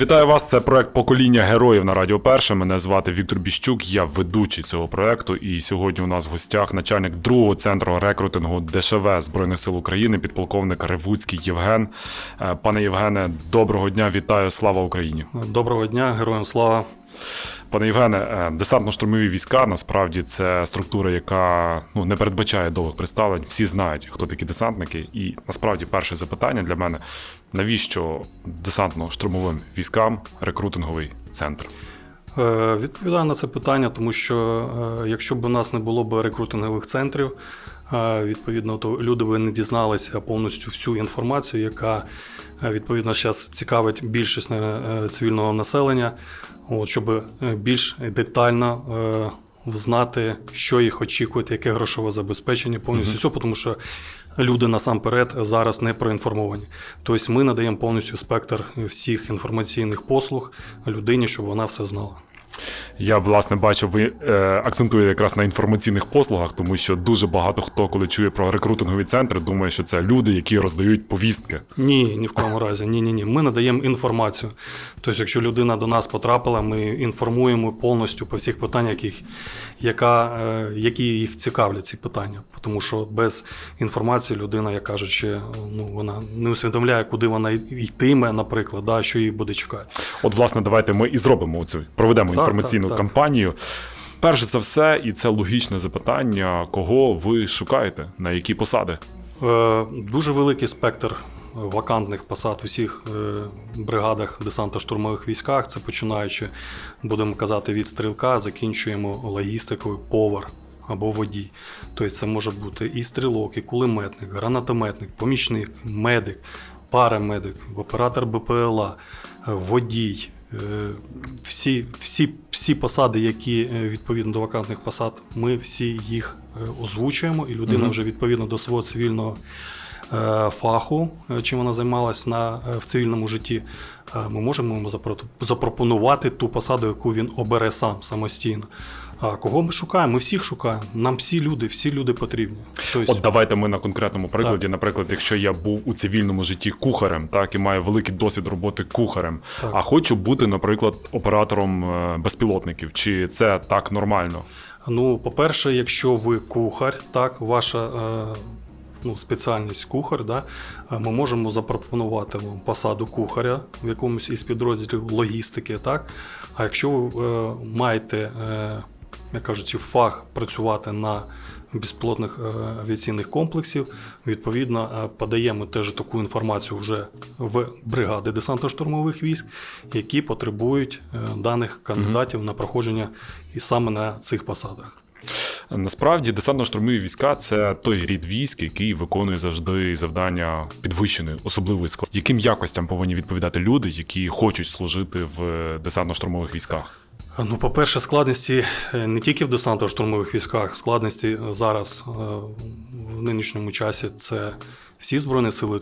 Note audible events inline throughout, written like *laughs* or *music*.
Вітаю вас. Це проект Покоління героїв на Радіо Перше. Мене звати Віктор Біщук. Я ведучий цього проекту. І сьогодні у нас в гостях начальник другого центру рекрутингу ДШВ Збройних сил України, підполковник Ревуцький Євген. Е, Пане Євгене, доброго дня! Вітаю! Слава Україні! Доброго дня, героям слава. Пане Євгене, е, десантно-штурмові війська насправді це структура, яка ну не передбачає довгих представлень. Всі знають, хто такі десантники. І насправді перше запитання для мене: навіщо десантно-штурмовим військам рекрутинговий центр? Е, Відповідаю на це питання, тому що е, якщо б у нас не було б рекрутингових центрів, відповідно, то люди би не дізналися повністю всю інформацію, яка е, відповідно зараз цікавить більшість е, цивільного населення, от, щоб е, більш детально. е, Знати, що їх очікує, яке грошове забезпечення, повністю все, тому що люди насамперед зараз не проінформовані. Тобто ми надаємо повністю спектр всіх інформаційних послуг людині, щоб вона все знала. Я власне бачу, ви е, акцентуєте якраз на інформаційних послугах, тому що дуже багато хто, коли чує про рекрутингові центри, думає, що це люди, які роздають повістки. Ні, ні в якому разі. Ні, ні, ні. Ми надаємо інформацію. Тобто, якщо людина до нас потрапила, ми інформуємо повністю по всіх питаннях, яких, яка, е, які їх цікавлять ці питання. Тому що без інформації людина, як кажучи, ну вона не усвідомляє, куди вона йтиме, наприклад, да, що її буде чекати. От, власне, давайте ми і зробимо цю проведемо Так, інформаційну так, так. кампанію. Перш за все, і це логічне запитання: кого ви шукаєте, на які посади? Е, Дуже великий спектр вакантних посад у всіх е, бригадах десантно-штурмових військах. Це починаючи, будемо казати, від стрілка, закінчуємо логістикою, повар або водій. Тобто це може бути і стрілок, і кулеметник, гранатометник, помічник, медик, парамедик, оператор БПЛА, е, водій. Е, Всі, всі, всі посади, які е, відповідно до вакантних посад, ми всі їх е, озвучуємо, і людина угу. вже відповідно до свого цивільного фаху, е, чим вона займалась на, е, в цивільному житті, е, ми можемо йому запропонувати ту посаду, яку він обере сам самостійно. А кого ми шукаємо? Ми всіх шукаємо. Нам всі люди, всі люди потрібні. Тобто, От давайте ми на конкретному прикладі. Наприклад, якщо я був у цивільному житті кухарем, так і маю великий досвід роботи кухарем, Так. а хочу бути, наприклад, оператором е, безпілотників. Чи це так нормально? Ну, по-перше, якщо ви кухар, так, ваша е, ну, спеціальність кухар, да, е, ми можемо запропонувати вам посаду кухаря в якомусь із підрозділів логістики. Так? А якщо ви е, маєте, е, як кажуть, фах працювати на безпілотних е, авіаційних комплексів, відповідно, е, подаємо теж таку інформацію вже в бригади десантно-штурмових військ, які потребують даних кандидатів на проходження і саме на цих посадах. Насправді, десантно-штурмові війська це той рід військ, який виконує завжди завдання підвищеної особливої склад. Яким якостям повинні відповідати люди, які хочуть служити в десантно-штурмових військах? Ну, по-перше, складності е, не тільки в десантно-штурмових військах, складності зараз е, в нинішньому часі це всі збройні сили.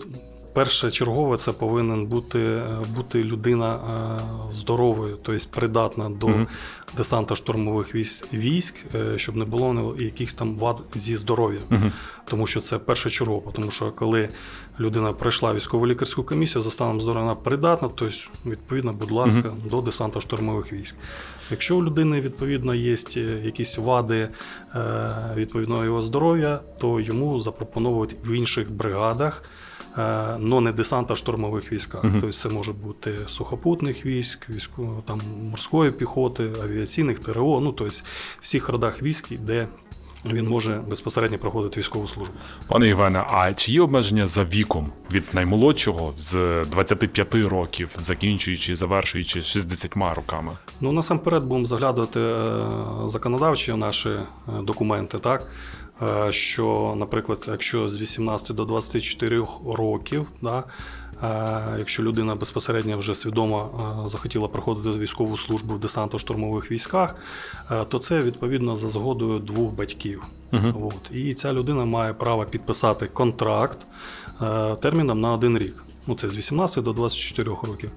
Перше чергове це повинен бути, бути людина е, здоровою, тобто придатна до Мгм. десантно-штурмових військ, військ, е, щоб не було ну, якихось там вад зі здоров'ям. Мгм. Тому що це першочергово, тому що коли людина пройшла військово лікарську комісію за станом здоров'я вона придатна, то відповідно, будь ласка, до десанту штурмових військ. Якщо у людини відповідно є е, якісь вади відповідного його здоров'я, то йому запропонують в інших бригадах. Е, Но не десанта штурмових військах. Мгм. Тобто це може бути сухопутних військ, військо, там, морської піхоти, авіаційних ТРО, ну тобто всіх родах військ, де він може безпосередньо проходити військову службу. Пане Євгене, а чи є обмеження за віком від наймолодшого з 25 років, закінчуючи, завершуючи 60 роками? Ну, насамперед будемо заглядати е, законодавчі наші е, документи, так? Е, Що, наприклад, якщо з 18 до 24 років, да, е, якщо людина безпосередньо вже свідомо е, захотіла проходити військову службу в десантно-штурмових військах, то це відповідно за згодою двох батьків. Угу. От. І ця людина має право підписати контракт терміном на один рік. Ну, це з 18 до 24 років.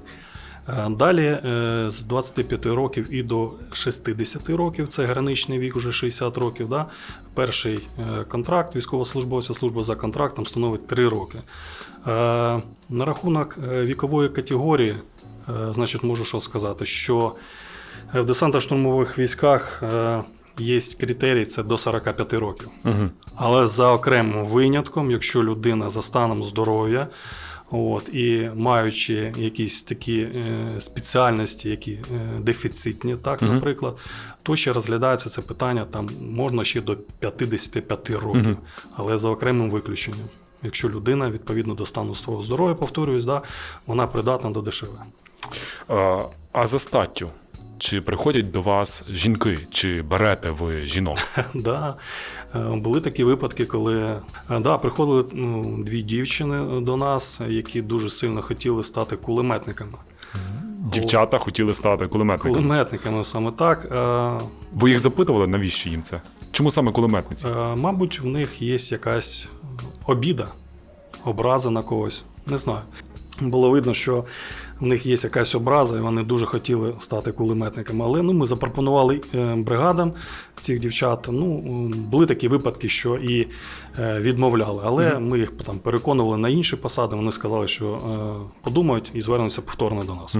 Е, Далі е, з 25 років і до 60 років, це граничний вік, уже 60 років. Да? Перший е, контракт військовослужбовця, служба за контрактом становить 3 роки. На рахунок вікової категорії, значить, можу що сказати, що в десантно-штурмових військах є критерій це до 45 років. Угу. Але за окремим винятком, якщо людина за станом здоров'я, от, і маючи якісь такі е, спеціальності, які е, дефіцитні, так, Мгм. наприклад, то ще розглядається це питання там можна ще до 55 років, Мгм. але за окремим виключенням. Якщо людина відповідно до стану свого здоров'я, повторююсь, да, вона придатна до дешеве. А, а за статтю? Чи приходять до вас жінки, чи берете ви жінок? *laughs* Да. Е, Були такі випадки, коли е, да, приходили ну, дві дівчини до нас, які дуже сильно хотіли стати кулеметниками. Дівчата хотіли стати кулеметниками. Кулеметниками саме так. Е, Ви їх запитували, навіщо їм це? Чому саме кулеметниці? Мабуть, в них є якась обіда, образа на когось. Не знаю. Було видно, що в них є якась образа, і вони дуже хотіли стати кулеметниками. Але ну, ми запропонували е, бригадам цих дівчат. Ну, були такі випадки, що і е, відмовляли. Але ми їх там переконували на інші посади. Вони сказали, що е, подумають і звернуться повторно до нас.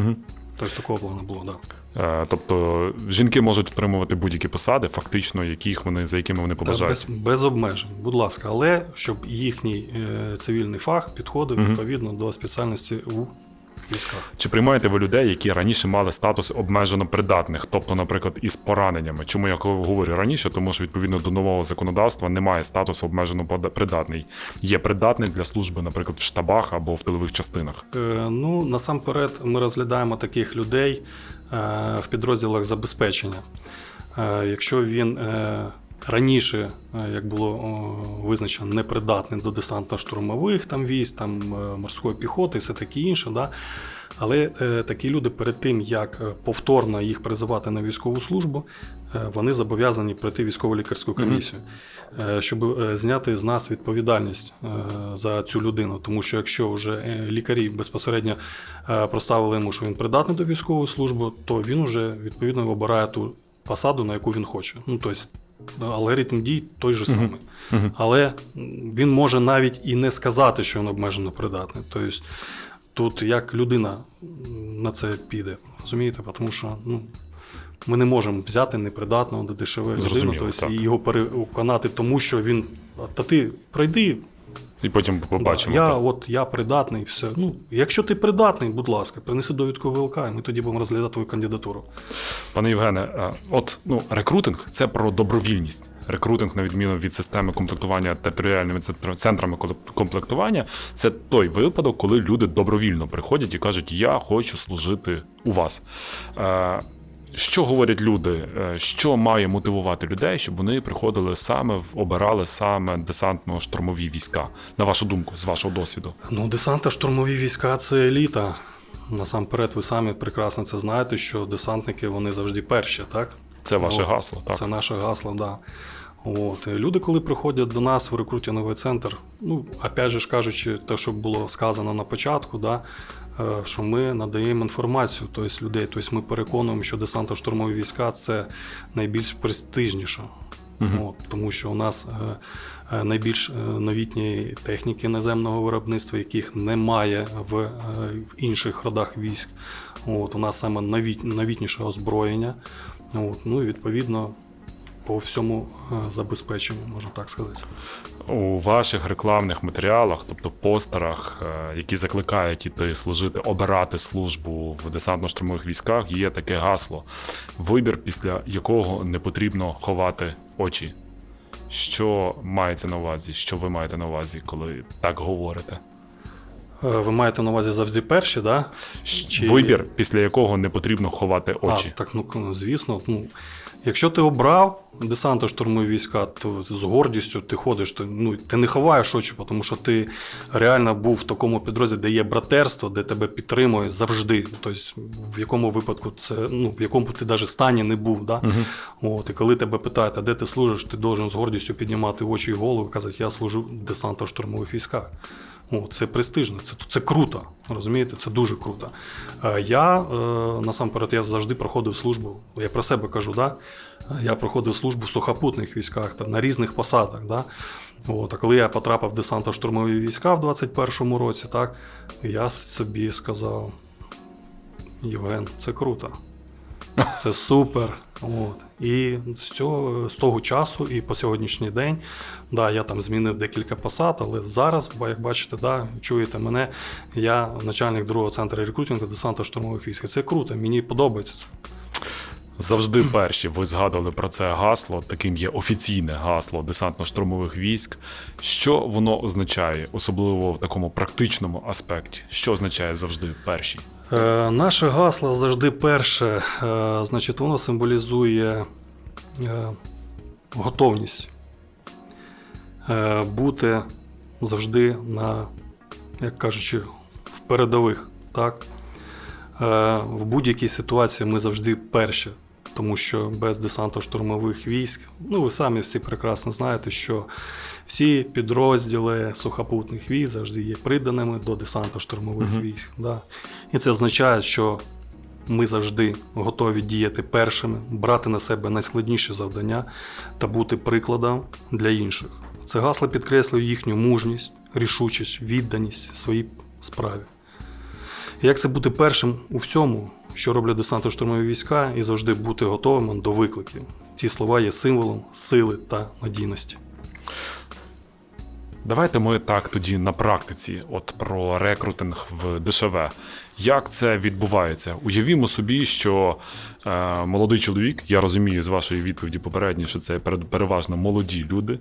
Тобто такого плану було, так. Да. Е, Тобто жінки можуть отримувати будь-які посади, фактично, яких вони, за якими вони побажають. без, без обмежень, будь ласка, але щоб їхній е, цивільний фах підходив угу. відповідно до спеціальності у військах. Чи приймаєте ви людей, які раніше мали статус обмежено придатних, тобто, наприклад, із пораненнями? Чому я говорю раніше? Тому що відповідно до нового законодавства немає статусу обмежено придатний. Є придатний для служби, наприклад, в штабах або в тилових частинах. Е, ну, насамперед, ми розглядаємо таких людей е, в підрозділах забезпечення. Е, якщо він е, раніше, е, як було визначено, непридатний до десантно-штурмових там військ, там е, морської піхоти і все таке інше, да? але е, такі люди перед тим, як е, повторно їх призивати на військову службу, е, вони зобов'язані пройти військово-лікарську комісію, е, щоб е, зняти з нас відповідальність е, за цю людину. Тому що якщо вже лікарі безпосередньо е, проставили йому, що він придатний до військової служби, то він вже відповідно обирає ту посаду, на яку він хоче. Ну, тобто, алгоритм дій той же самий. Мгм. Але він може навіть і не сказати, що він обмежено придатний. Тобто тут як людина на це піде, розумієте? Тому що ну, ми не можемо взяти непридатного до дешевої людину, тобто, і його переконати, тому що він. Та ти пройди, І потім побачимо. я, так. от, я придатний, все. Ну, якщо ти придатний, будь ласка, принеси довідку ВЛК, і ми тоді будемо розглядати твою кандидатуру. Пане Євгене, е, от ну рекрутинг це про добровільність. Рекрутинг, на відміну від системи комплектування територіальними центр- центрами комплектування, це той випадок, коли люди добровільно приходять і кажуть, я хочу служити у вас. Що говорять люди? Е, Що має мотивувати людей, щоб вони приходили саме обирали саме десантно-штурмові війська? На вашу думку, з вашого досвіду? Ну, десант штурмові війська це еліта. Насамперед, ви самі прекрасно це знаєте, що десантники вони завжди перші, так? Це ваше От, гасло, так? Це наше гасло, так. Да. От. Люди, коли приходять до нас в рекрутинговий центр, ну, опять же ж кажучи, те, що було сказано на початку, да, що ми надаємо інформацію тобто, людей. Тобто ми переконуємо, що десантно-штурмові війська це найбільш престижніше. От, тому що у нас е, е, найбільш е, новітньої техніки наземного виробництва, яких немає в, е, в інших родах військ. От, у нас саме новіт, новітніше озброєння. От, ну і відповідно по всьому е, забезпеченню, можна так сказати. У ваших рекламних матеріалах, тобто постерах, е, які закликають іти служити, обирати службу в десантно-штурмових військах, є таке гасло: вибір, після якого не потрібно ховати очі. Що мається на увазі? Що ви маєте на увазі, коли так говорите? Е, Ви маєте на увазі завжди перші, да? Чи- Вибір, після якого не потрібно ховати очі. А, так, ну, ну, звісно. Ну, якщо ти обрав десантно-штурмові війська, то з гордістю ти ходиш, то, ну, ти не ховаєш очі, тому що ти реально був в такому підрозділі, де є братерство, де тебе підтримує завжди. Тобто, в якому випадку це, ну, в якому ти навіть стані не був. Да? От, і коли тебе питають, а де ти служиш, ти должен з гордістю піднімати очі і голову і казати, я служу в десантно-штурмових військах. О, це престижно, це, це круто. Розумієте, це дуже круто. Е, Я е, насамперед я завжди проходив службу. Я про себе кажу, да? я проходив службу в сухопутних військах та, на різних посадах. Да? От, а коли я потрапив в десантно-штурмові війська в 21-му році, так, я собі сказав: Євген, це круто. Це супер. От. І з, цього, з того часу і по сьогоднішній день, да, я там змінив декілька посад, але зараз, як бачите, да, чуєте мене, я начальник другого центру рекрутингу десанту штурмових військ. Це круто, мені подобається це. Завжди перші ви згадували про це гасло. Таким є офіційне гасло десантно-штурмових військ. Що воно означає, особливо в такому практичному аспекті? Що означає завжди перші? Е, наше гасло завжди перше, е, значить, воно символізує е, готовність бути завжди на, як кажучи, в передових. Так? В будь-якій ситуації ми завжди перші, тому що без десанту штурмових військ, ну ви самі всі прекрасно знаєте, що всі підрозділи сухопутних військ завжди є приданими до десанту штурмових військ. Да. І це означає, що ми завжди готові діяти першими, брати на себе найскладніші завдання та бути прикладом для інших. Це гасло підкреслює їхню мужність, рішучість, відданість своїй справі. Як це бути першим у всьому, що роблять десантно-штурмові війська, і завжди бути готовими до викликів? Ці слова є символом сили та надійності. Давайте ми так тоді на практиці, от про рекрутинг в ДШВ. Як це відбувається? Уявімо собі, що е, молодий чоловік, я розумію з вашої відповіді попередньої, що це переважно молоді люди,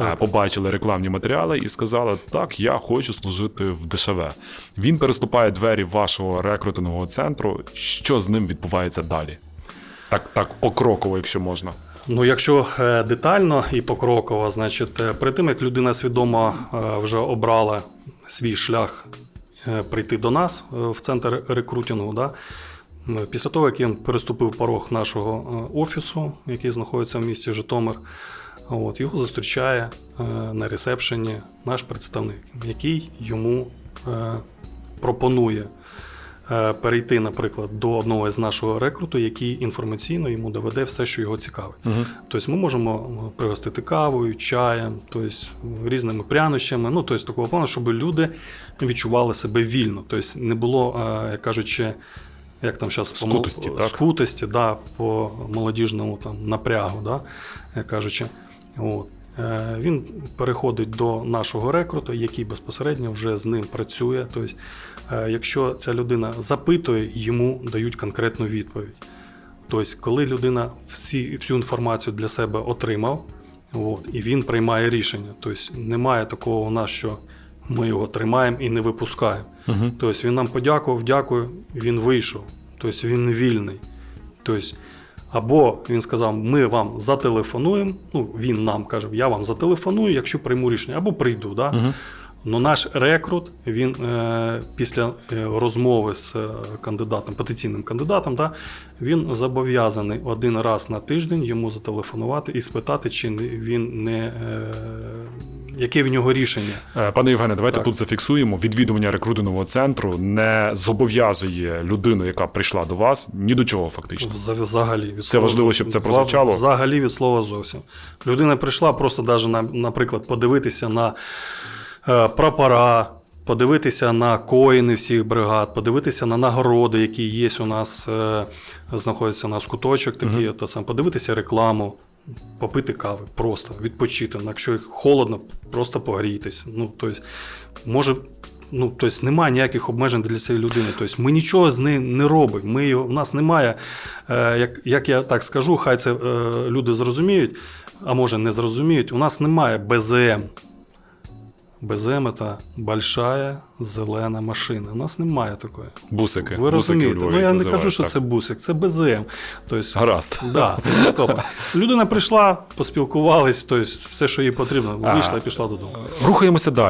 е, побачили рекламні матеріали і сказали: так, я хочу служити в ДШВ. Він переступає двері вашого рекрутингового центру. Що з ним відбувається далі? Так, так, покроково, якщо можна. Ну, якщо е, детально і покроково, значить, е, перед тим як людина свідомо е, вже обрала свій шлях прийти до нас в центр рекрутингу, да, після того, як він переступив порог нашого офісу, який знаходиться в місті Житомир, от, його зустрічає на ресепшені наш представник, який йому пропонує перейти, наприклад, до одного з нашого рекруту, який інформаційно йому доведе все, що його цікавить. Тобто ми можемо пригостити кавою, чаєм, тобто різними прянощами. Ну, тобто такого плану, щоб люди відчували себе вільно. Тобто не було, е, як кажучи, як там зараз Скутості, так? скутості, да, по молодіжному там, напрягу, да, як кажучи. От. Е, Він переходить до нашого рекруту, який безпосередньо вже з ним працює. Тобто, е, якщо ця людина запитує, йому дають конкретну відповідь. Тобто, коли людина всі, всю інформацію для себе отримав, от, і він приймає рішення. Тобто немає такого у нас, що ми його тримаємо і не випускаємо. Тобто він нам подякував, дякую, він вийшов. Тобто він вільний. Тобто, або він сказав, ми вам зателефонуємо. Ну, він нам каже, я вам зателефоную, якщо прийму рішення, або прийду. Да? Угу. Ну, наш рекрут, він е, після е, розмови з е, кандидатом, потенційним кандидатом, да, він зобов'язаний один раз на тиждень йому зателефонувати і спитати, чи він не е, яке в нього рішення. Е, Пане Євгене, давайте Так. тут зафіксуємо. Відвідування рекрутингового центру не зобов'язує людину, яка прийшла до вас, ні до чого фактично. Вза- Взагалі від Це важливо, щоб це прозвучало? Взагалі від слова зовсім. Людина прийшла просто даже на, наприклад, подивитися на е, прапора, подивитися на коїни всіх бригад, подивитися на нагороди, які є у нас, е, знаходяться у нас куточок такий, та сам, подивитися рекламу. Попити кави, просто відпочити. Ну, Якщо холодно, просто погрійтесь. Ну, тобто, може, ну, тобто немає ніяких обмежень для цієї людини. Тобто, ми нічого з нею не робимо. Ми, у нас немає, е, як, як я так скажу, хай це е, люди зрозуміють, а може не зрозуміють. У нас немає БЗМ. БЗМ – це большая зелена машина. У нас немає такої. Бусики. Ви Бусики розумієте? Ну я не кажу, що так. це бусик, це БЗМ. Тобто, гаразд. Да, тобто, людина прийшла, поспілкувались, тобто все, що їй потрібно, вийшла і пішла додому. Рухаємося далі.